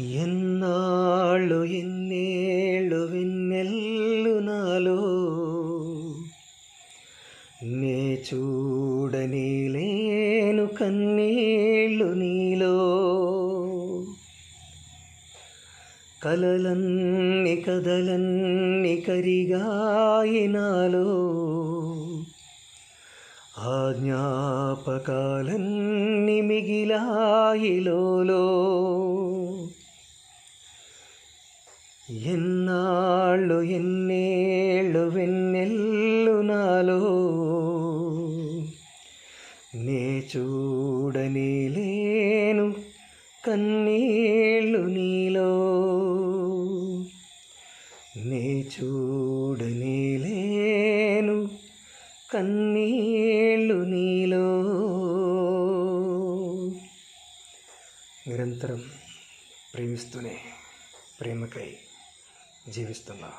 ఎన్నాళ్ళు ఎన్నేళ్ళు వెన్నెల్లు నాలో? నే చూడని లేను కన్నీళ్ళు నీలో. కలలన్ని కదలన్ని కరిగాయినాలో ఆ జ్ఞాపకాలన్నీ మిగిలాయి ఎన్నాళ్ళు ఎన్నేళ్ళు వెన్నెల్లు నాలో? నే చూడని లేను కన్నీళ్ళు నీలో. నే చూడని లేను కన్నీళ్ళు నీలో. నిరంతరం ప్రేమిస్తూనే ప్రేమకై జీవిస్తున్నా.